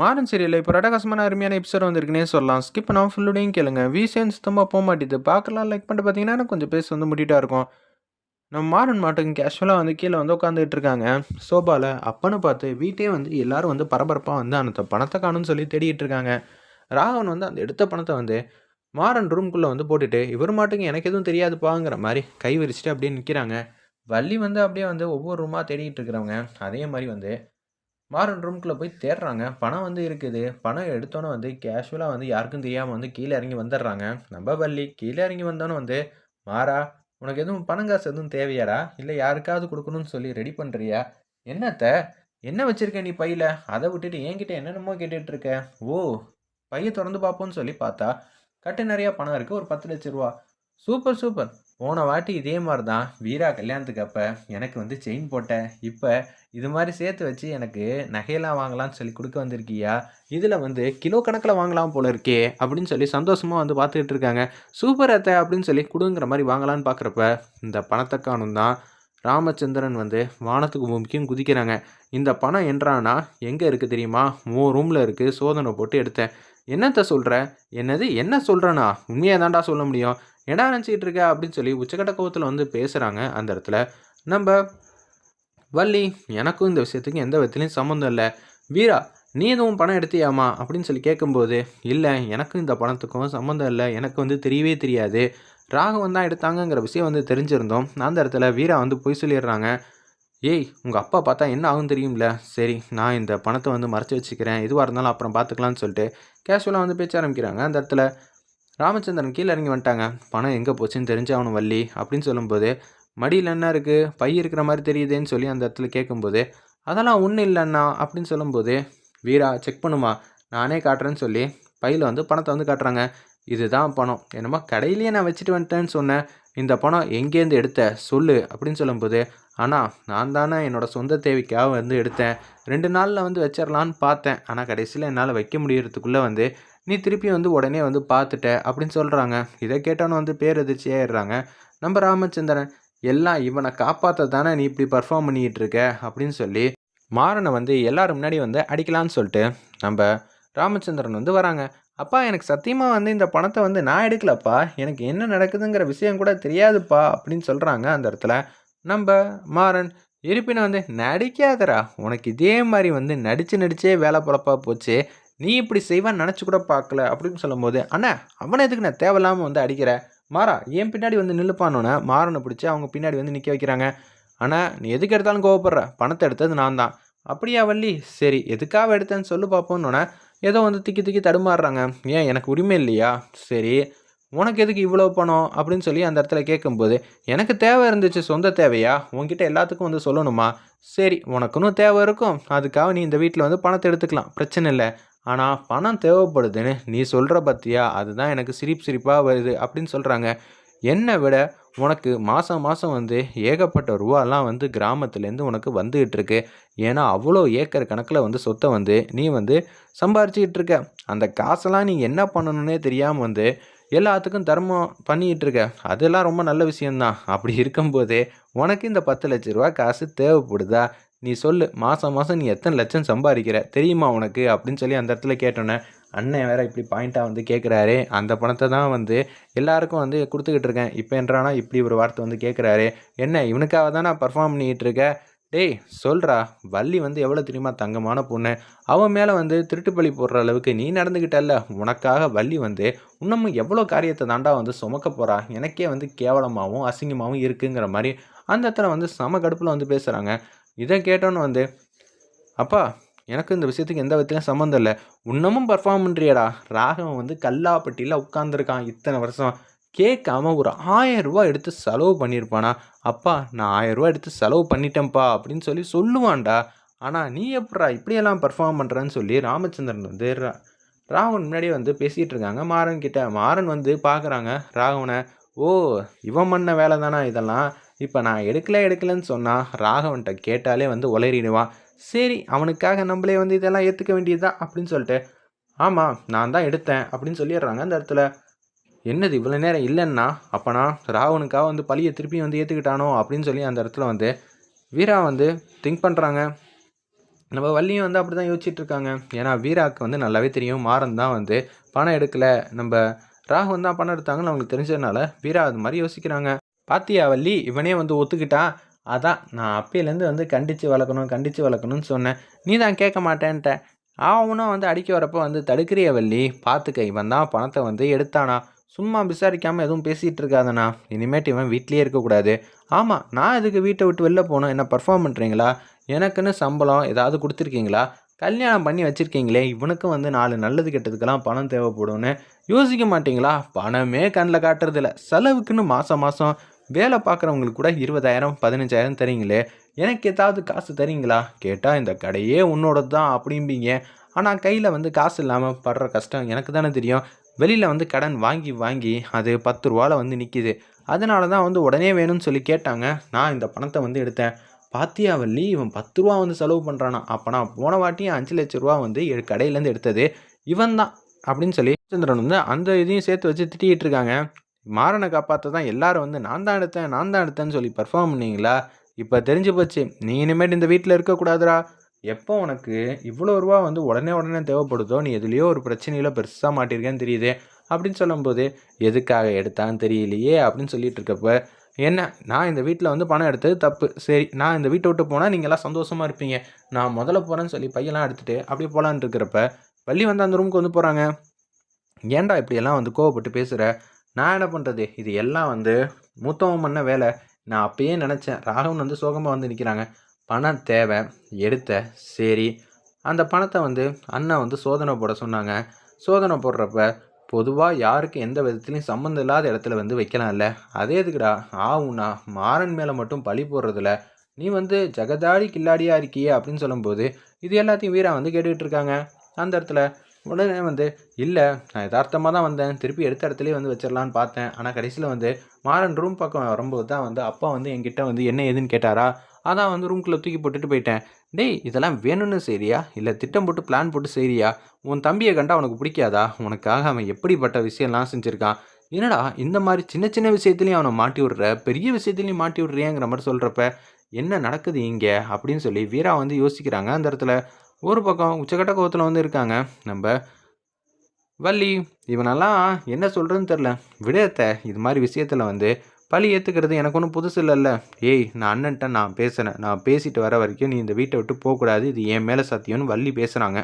மாறன் சீரியலில் இப்போ ரடகாசமான அருமையான எபிசோட் வந்திருக்குனே சொல்லலாம். ஸ்கிப் நான் ஃபுல்லுடையும் கேளுங்க. வீசேன் சுத்தமாக போக மாட்டேது. பார்க்கலாம் லைக் பண்ணிட்டு பார்த்தீங்கன்னா எனக்கு கொஞ்சம் பேச வந்து முட்டிட்டா இருக்கும். நம்ம மாறன் மாட்டுக்கு கேஷுவலாக வந்து கீழே வந்து உட்காந்துட்டு இருக்காங்க. சோபாவில் அப்பன்னு பார்த்து வீட்டே வந்து எல்லாரும் வந்து பரபரப்பாக வந்து அந்த பணத்தை காணும்னு சொல்லி தேடிட்டு இருக்காங்க. ராகவன் வந்து அந்த எடுத்த பணத்தை வந்து மாறன் ரூம்குள்ளே வந்து போட்டுட்டு இவர் மாட்டுக்கு எனக்கு எதுவும் தெரியாதுப்பாங்கிற மாதிரி கை விரிச்சிட்டு அப்படியே நிற்கிறாங்க வள்ளி வந்து அப்படியே வந்து ஒவ்வொரு ரூமாக தேடிக்கிட்டு இருக்கிறவங்க. அதே மாதிரி வந்து மாறன் ரூம்குள்ளே போய் தேடுறாங்க. பணம் வந்து இருக்குது. பணம் எடுத்தோன்னே வந்து கேஷுவலாக வந்து யாருக்கும் தெரியாமல் வந்து கீழே இறங்கி வந்துடுறாங்க. நம்ம வள்ளி கீழே இறங்கி வந்தோன்னே வந்து மாறா உனக்கு எதுவும் பணம் காசு எதுவும் தேவையாடா? இல்லை யாருக்காவது கொடுக்கணும்னு சொல்லி ரெடி பண்ணுறியா என்னத்த? என்ன வச்சுருக்க நீ பையில்? அதை விட்டுட்டு என்கிட்ட என்னென்னமோ கேட்டுட்ருக்க ஓ பையை திறந்து பார்ப்போம்னு சொல்லி பார்த்தா கட்டு நிறையா பணம் இருக்குது ஒரு பத்து லட்ச ரூபா. Super super. போன வாட்டி இதே மாதிரி தான் வீரா கல்யாணத்துக்கு அப்போ எனக்கு வந்து செயின் போட்டேன் இப்போ இது மாதிரி சேர்த்து வச்சு எனக்கு நகையெல்லாம் வாங்கலாம்னு சொல்லி கொடுக்க வந்திருக்கியா? இதில் வந்து கிலோ கணக்கில் வாங்கலாம் போல இருக்கே அப்படின்னு சொல்லி சந்தோஷமாக வந்து பார்த்துக்கிட்டு இருக்காங்க. சூப்பர் அத்தை அப்படின்னு சொல்லி கொடுங்கிற மாதிரி வாங்கலான்னு பார்க்குறப்ப இந்த பணத்தை காணும் தான் ராமச்சந்திரன் வந்து வானத்துக்கு பூமிக்கும் குதிக்கிறாங்க. இந்த பணம் என்றான்னா எங்கே இருக்குது தெரியுமா? மூ ரூமில் இருக்குது சோதனை போட்டு எடுத்தேன். என்னத்த சொல்கிற என்னது? என்ன சொல்கிறேனா உண்மையாக தான்டா சொல்ல முடியும். என்ன நினச்சிக்கிட்டு இருக்க? அப்படின்னு சொல்லி உச்சக்கட்ட கோவத்தில் வந்து பேசுகிறாங்க அந்த இடத்துல. நம்ம வள்ளி எனக்கும் இந்த விஷயத்துக்கு எந்த விதத்துலையும் சம்மந்தம் இல்லை. வீரா நீ எதுவும் பணம் எடுத்தியாமா? அப்படின்னு சொல்லி கேட்கும்போது இல்லை எனக்கும் இந்த பணத்துக்கும் சம்மந்தம் இல்லை. எனக்கு வந்து தெரியவே தெரியாது. ராகவன் தான் எடுத்தாங்கங்கிற விஷயம் வந்து தெரிஞ்சிருந்தோம். அந்த இடத்துல வீரா வந்து பொய் சொல்லிடுறாங்க. ஏய் உங்கள் அப்பா பார்த்தா என்ன ஆகும் தெரியும்ல? சரி நான் இந்த பணத்தை வந்து மறைச்சி வச்சுக்கிறேன். எதுவாக இருந்தாலும் அப்புறம் பார்த்துக்கலான்னு சொல்லிட்டு கேஷுவலாக வந்து பேச்ச ஆரம்பிக்கிறாங்க. அந்த இடத்துல ராமச்சந்திரன் கீழே இறங்கி வந்துட்டாங்க. பணம் எங்கே போச்சுன்னு தெரிஞ்சாகணும் வள்ளி அப்படின்னு சொல்லும்போது மடியில் என்ன இருக்குது பை இருக்கிற மாதிரி தெரியுதேன்னு சொல்லி அந்த இடத்துல கேட்கும்போது அதெல்லாம் ஒன்றும் இல்லைண்ணா அப்படின்னு சொல்லும்போது வீரா செக் பண்ணுமா? நானே காட்டுறேன்னு சொல்லி பையில் வந்து பணத்தை வந்து காட்டுறாங்க. இதுதான் பணம். என்னமோ கடையிலேயே நான் வச்சுட்டு வந்துட்டேன்னு சொன்னேன். இந்த பணம் எங்கேருந்து எடுத்த? சொல்லு அப்படின்னு சொல்லும்போது ஆனால் நான் தானே என்னோடய சொந்த தேவைக்காக வந்து எடுத்தேன். ரெண்டு நாளில் வந்து வச்சிடலான்னு பார்த்தேன். ஆனால் கடைசியில் என்னால் வைக்க முடியறதுக்குள்ளே வந்து நீ திருப்பி வந்து உடனே வந்து பார்த்துட்ட அப்படின்னு சொல்கிறாங்க இதை கேட்டோன்னு வந்து பேரதிர்ச்சியாயிடுறாங்க நம்ம ராமச்சந்திரன் எல்லாம் இவனை காப்பாற்ற தானே நீ இப்படி பர்ஃபார்ம் பண்ணிக்கிட்டு இருக்க? அப்படின்னு சொல்லி மாறனை வந்து எல்லாரும் முன்னாடி வந்து அடிக்கலான்னு சொல்லிட்டு நம்ம ராமச்சந்திரன் வந்து வராங்க. அப்பா எனக்கு சத்தியமாக வந்து இந்த பணத்தை வந்து நான் எடுக்கலப்பா. எனக்கு என்ன நடக்குதுங்கிற விஷயம் கூட தெரியாதுப்பா அப்படின்னு சொல்கிறாங்க அந்த இடத்துல. நம்ம மாறன் இருப்பினும் வந்து நடிக்காதரா உனக்கு இதே மாதிரி வந்து நடித்து நடிச்சே வேலை பொழப்பா போச்சு. நீ இப்படி செய்வான்னு நினச்சி கூட பார்க்கல அப்படின்னு சொல்லும்போது அண்ணா அவனை எதுக்கு நான் தேவையில்லாமல் வந்து அடிக்கிற? மாறா என் பின்னாடி வந்து நில்லுப்பானோன்னே மாறனை பிடிச்சி அவங்க பின்னாடி வந்து நிற்க வைக்கிறாங்க. ஆனால் நீ எதுக்கு எடுத்தாலும் கோவப்படுற? பணத்தை எடுத்தது நான் தான். அப்படியா வள்ளி? சரி எதுக்காக எடுத்தேன்னு சொல்லு பார்ப்போன்னொன்னே ஏதோ வந்து திக்கி திக்கி தடுமாறுறாங்க. ஏன் எனக்கு உரிமை இல்லையா? சரி உனக்கு எதுக்கு இவ்வளோ பணம்? அப்படின்னு சொல்லி அந்த இடத்துல கேட்கும்போது எனக்கு தேவை இருந்துச்சு சொந்த தேவையா? உங்ககிட்ட எல்லாத்துக்கும் வந்து சொல்லணுமா? சரி உனக்குன்னு தேவை இருக்கும். அதுக்காக நீ இந்த வீட்டில் வந்து பணத்தை எடுத்துக்கலாம். பிரச்சனை இல்லை. ஆனால் பணம் தேவைப்படுதுன்னு நீ சொல்கிற பற்றியா அதுதான் எனக்கு சிரிப்பு சிரிப்பாக வருது அப்படின்னு சொல்கிறாங்க என்னை விட உனக்கு மாதம் மாதம் வந்து ஏகப்பட்ட ரூபாலாம் வந்து கிராமத்துலேருந்து உனக்கு வந்துகிட்டு இருக்கு ஏன்னா அவ்வளோ ஏக்கர் கணக்கில் வந்து சொத்தை வந்து நீ வந்து சம்பாரிச்சிக்கிட்டு இருக்க அந்த காசெல்லாம் நீ என்ன பண்ணணுன்னே தெரியாமல் வந்து எல்லாத்துக்கும் தர்மம் பண்ணிகிட்டு இருக்க அதெல்லாம் ரொம்ப நல்ல விஷயந்தான். அப்படி இருக்கும்போதே உனக்கு இந்த பத்து லட்ச ரூபா காசு தேவைப்படுதா? நீ சொல்லு. மாதம் மாதம் நீ எத்தனை லட்சம் சம்பாதிக்கிற தெரியுமா உனக்கு? அப்படின்னு சொல்லி அந்த இடத்துல கேட்டோன்னே அண்ணன் வேற இப்படி பாயிண்ட்டாக வந்து கேட்குறாரு அந்த பணத்தை தான் வந்து எல்லாருக்கும் வந்து கொடுத்துக்கிட்டு இருக்கேன். இப்போ என்றானா இப்படி ஒரு வார்த்தை வந்து கேட்குறாரு என்ன இவனுக்காக தான் நான் பர்ஃபார்ம் பண்ணிக்கிட்டு இருக்கேன் டேய் சொல்கிறா வள்ளி வந்து எவ்வளோ தெரியுமா தங்கமான பொண்ணு? அவன் மேலே வந்து திருட்டுப்பள்ளி போடுற அளவுக்கு நீ நடந்துக்கிட்டல்ல உனக்காக வள்ளி வந்து இன்னமும் எவ்வளோ காரியத்தை தாண்டா வந்து சுமக்க போகிறா எனக்கே வந்து கேவலமாகவும் அசிங்கமாகவும் இருக்குங்கிற மாதிரி அந்த இடத்துல வந்து சம கடுப்பில் வந்து பேசுகிறாங்க இதை கேட்டோன்னு வந்து அப்பா எனக்கு இந்த விஷயத்துக்கு எந்த விதத்துலையும் சம்மந்தம் இல்லை. இன்னமும் பர்ஃபார்ம் பண்ணுறியடா ராகவன் வந்து கல்லாப்பட்டியில் உட்காந்துருக்கான் இத்தனை வருஷம். கேட்காம ஒரு ஆயிரம் ரூபா எடுத்து செலவு பண்ணியிருப்பானா. அப்பா நான் ஆயிரம் ரூபா எடுத்து செலவு பண்ணிட்டேன்ப்பா அப்படின்னு சொல்லி சொல்லுவான்டா. ஆனால் நீ எப்படா இப்படியெல்லாம் பர்ஃபார்ம் பண்ணுறேன்னு சொல்லி ராமச்சந்திரன் வந்து ராகவன் முன்னாடியே வந்து பேசிகிட்டு இருக்காங்க. மாறன் கிட்ட மாறன் வந்து பார்க்குறாங்க ராகவனை. ஓ இவன் பண்ண வேலை தானா இதெல்லாம்? இப்போ நான் எடுக்கல எடுக்கலன்னு சொன்னால் ராகவன்கிட்ட கேட்டாலே வந்து உளறிடுவான். சரி அவனுக்காக நம்மளே வந்து இதெல்லாம் ஏற்றுக்க வேண்டியது தான் அப்படின்னு சொல்லிட்டு ஆமாம் நான் தான் எடுத்தேன் அப்படின்னு சொல்லிடுறாங்க அந்த இடத்துல. என்னது இவ்வளோ நேரம் இல்லைன்னா அப்போனா ராவனுக்காக வந்து பழியை திருப்பி வந்து ஏற்றுக்கிட்டானோ அப்படின்னு சொல்லி அந்த இடத்துல வந்து வீரா வந்து திங்க் பண்ணுறாங்க நம்ம வள்ளியும் வந்து அப்படி தான் இருக்காங்க. ஏன்னா வீராவுக்கு வந்து நல்லாவே தெரியும். மாறன் தான் வந்து பணம் எடுக்கலை. நம்ம ராகுவன் தான் பணம் எடுத்தாங்கன்னு அவங்களுக்கு தெரிஞ்சதுனால வீரா அது மாதிரி யோசிக்கிறாங்க. பாத்தியா வள்ளி? இவனே வந்து ஒத்துக்கிட்டான். அதான் நான் அப்பையிலேருந்து வந்து கண்டித்து வளர்க்கணும் கண்டித்து வளர்க்கணும்னு சொன்னேன். நீ தான் கேட்க மாட்டேன்ட்ட. அவனும் வந்து அடிக்க வரப்போ வந்து தடுக்கிறிய வள்ளி? பார்த்துக்க இவன் தான் பணத்தை வந்து எடுத்தானா? சும்மா விசாரிக்காமல் எதுவும் பேசிகிட்டு இருக்காதண்ணா. இனிமேட்டு இவன் வீட்லேயே இருக்கக்கூடாது. ஆமாம் நான் இதுக்கு வீட்டை விட்டு வெளில போகணும்? என்ன பர்ஃபார்ம் பண்ணுறீங்களா எனக்குன்னு சம்பளம் ஏதாவது கொடுத்துருக்கீங்களா? கல்யாணம் பண்ணி வச்சுருக்கீங்களே இவனுக்கும் வந்து நாலு நல்லது கெட்டதுக்கெல்லாம் பணம் தேவைப்படும்னு யோசிக்க மாட்டீங்களா? பணமே கண்ணில் காட்டுறதில்ல. செலவுக்குன்னு மாதம் மாதம் வேலை பார்க்குறவங்களுக்கு கூட இருபதாயிரம் பதினஞ்சாயிரம் தரீங்களே எனக்கு ஏதாவது காசு தரீங்களா? கேட்டால் இந்த கடையே உன்னோடது தான் அப்படிம்பீங்க. ஆனால் கையில் வந்து காசு இல்லாமல் படுற கஷ்டம் எனக்கு தானே தெரியும். வெளியில் வந்து கடன் வாங்கி வாங்கி அது பத்து ரூபாவில் வந்து நிற்கிது அதனால தான் வந்து உடனே வேணும்னு சொல்லி கேட்டாங்க. நான் இந்த பணத்தை வந்து எடுத்தேன். பாத்தியா வள்ளி இவன் பத்து ரூபா வந்து செலவு பண்ணுறானா அப்போ நான் போன வாட்டியும் அஞ்சு லட்ச ரூபா வந்து கடையிலேருந்து எடுத்தது. இவன் தான் அப்படின்னு சொல்லி சந்திரன் வந்து அந்த இதையும் சேர்த்து வச்சு திட்டிகிட்டு இருக்காங்க. மாறனை காப்பாற்ற தான் எல்லாரும் வந்து நான் தான் எடுத்தேன் நான் தான் எடுத்தேன்னு சொல்லி பர்ஃபார்ம் பண்ணீங்களா? இப்போ தெரிஞ்சு போச்சு. நீ இனிமேட்டு இந்த வீட்டில் இருக்கக்கூடாதுடா எப்போ உனக்கு இவ்வளோ ரூபா வந்து உடனே உடனே தேவைப்படுதோ நீ எதுலேயோ ஒரு பிரச்சனையில் பெருசாக மாட்டிருக்கேன்னு தெரியுது அப்படின்னு சொல்லும்போது எதுக்காக எடுத்தான்னு தெரியலையே அப்படின்னு சொல்லிட்டு இருக்கப்ப என்ன நான் இந்த வீட்டில் வந்து பணம் எடுத்தது தப்பு. சரி நான் இந்த வீட்டை விட்டு போனால் நீங்கள்லாம் சந்தோஷமாக இருப்பீங்க. நான் முதல்ல போகிறேன்னு சொல்லி பையெல்லாம் எடுத்துகிட்டு அப்படியே போகலான்னு இருக்கிறப்ப வள்ளி வந்து அந்த ரூமுக்கு வந்து போகிறாங்க ஏன்டா இப்படியெல்லாம் வந்து கோவப்பட்டு பேசுகிற நான் என்ன பண்ணுறது இது எல்லாம் வந்து மூத்தவன் பண்ண வேலை. நான் அப்பயே நினச்சேன். ராகவன் வந்து சோகமாக வந்து நிற்கிறாங்க பணம் தேவை. எடுத்த சரி. அந்த பணத்தை வந்து அண்ணன் வந்து சோதனை போட சொன்னாங்க. சோதனை போடுறப்ப பொதுவாக யாருக்கு எந்த விதத்துலையும் சம்மந்தம் இல்லாத இடத்துல வந்து வைக்கலாம்ல. அதே எதுக்குடா? ஆவுண்ணா மாறன் மேலே மட்டும் பழி போடுறதுல நீ வந்து ஜெகதாடி கில்லாடியாக இருக்கியே அப்படின்னு சொல்லும்போது இது எல்லாத்தையும் வீரா வந்து கேட்டுக்கிட்டு இருக்காங்க. அந்த இடத்துல உடனே வந்து இல்லை நான் யதார்த்தமாக தான் வந்தேன். திருப்பி எடுத்த இடத்துலேயே வந்து வச்சிடலான்னு பார்த்தேன். ஆனால் கடைசியில் வந்து மாறன் ரூம் பக்கம் வரும்போது தான் வந்து அப்பா வந்து என்கிட்ட வந்து என்ன ஏதுன்னு கேட்டாரா? அதான் வந்து ரூம்குள்ளே தூக்கி போட்டுட்டு போயிட்டேன். டேய் இதெல்லாம் வேணும்னு செய்றியா? இல்லை திட்டம் போட்டு பிளான் போட்டு செய்றியா? உன் தம்பியை கண்டா உனக்கு பிடிக்காதா? உனக்காக அவன் எப்படிப்பட்ட விஷயம்லாம் செஞ்சுருக்கான்? என்னடா இந்த மாதிரி சின்ன சின்ன விஷயத்துலையும் அவனை மாட்டி விடுற? பெரிய விஷயத்துலையும் மாட்டி விடுறியாங்கிற மாதிரி சொல்கிறப்ப என்ன நடக்குது இங்கே? அப்படின்னு சொல்லி வீரா வந்து யோசிக்கிறாங்க அந்த இடத்துல. ஒரு பக்கம் உச்சக்கட்ட கோபத்தில் வந்து இருக்காங்க. நம்ம வள்ளி இவனெல்லாம் என்ன சொல்கிறதுன்னு தெரில விடயத்தை இது மாதிரி விஷயத்தில் வந்து பழி ஏற்றுக்கிறது எனக்கு ஒன்றும் புதுசு இல்லைல்ல. ஏய் நான் அண்ணன்ட்ட நான் பேசுகிறேன் நான் பேசிட்டு வர வரைக்கும் நீ இந்த வீட்டை விட்டு போகக்கூடாது. இது என் மேலே சத்தியம்னு வள்ளி பேசுகிறாங்க